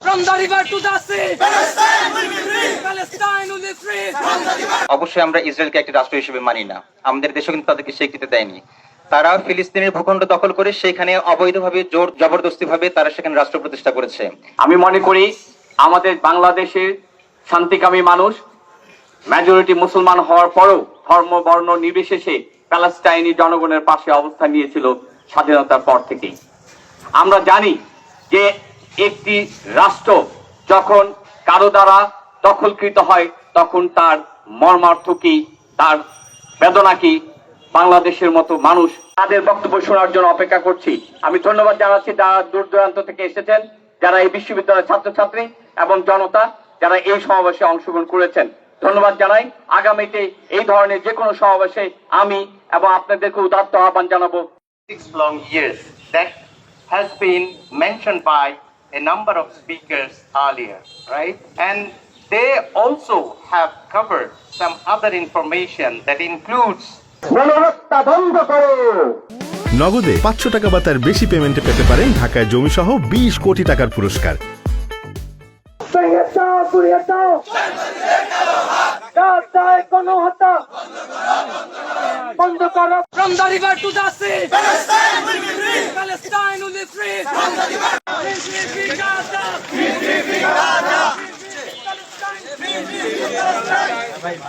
From the river to the sea! Palestine will be free! অবশ্যই আমরা ইসরায়েলকে একটি রাষ্ট্র হিসেবে মানি না। আমাদের দেশও কিন্তু তাদেরকে স্বীকৃতি দেয়নি। তারা ফিলিস্তিনের ভূখণ্ড দখল করে সেখানে অবৈধভাবে, জোর জবরদস্তি ভাবে তারা সেখানে রাষ্ট্র প্রতিষ্ঠা করেছে। আমি মনে করি আমাদের বাংলাদেশের শান্তিকামী মানুষ মেজরিটি মুসলমান হওয়ার পরেও ধর্ম, বর্ণ, নির্বিশেষে প্যালেস্টাইনি জনগণের পাশে অবস্থান নিয়েছিল স্বাধীনতার পর থেকে আমরা জানি যে একটি রাষ্ট্র যখন কারও দ্বারা দখলকৃত হয় তখন তার মর্মার্থ কি তার বেদনা কি বাংলাদেশের মতো মানুষ? তাদের বক্তব্য শোনার জন্য অপেক্ষা করছি। আমি ধন্যবাদ জানাচ্ছি যারা দূর দূরান্ত থেকে এসেছেন যারা এই বিশ্ববিদ্যালয়ের ছাত্রছাত্রী এবং জনতা যারা এই সমাবেশে অংশগ্রহণ করেছেন। ধন্যবাদ জানাই। আগামীতে এই ধরনের যে কোনো সমাবেশে আমি এবং আপনাদেরকে উদাত্ত আহ্বান জানাব। Six long years that has been mentioned by a number of speakers earlier, right? And they also have covered some other information that includes গণহত্যা বন্ধ করো। নগদে পাঁচশো টাকা বা তার বেশি পেমেন্টে পেতে পারেন ঢাকায় জমি সহ বিশ কোটি টাকার পুরস্কার। বন্ধ করো। Palestine!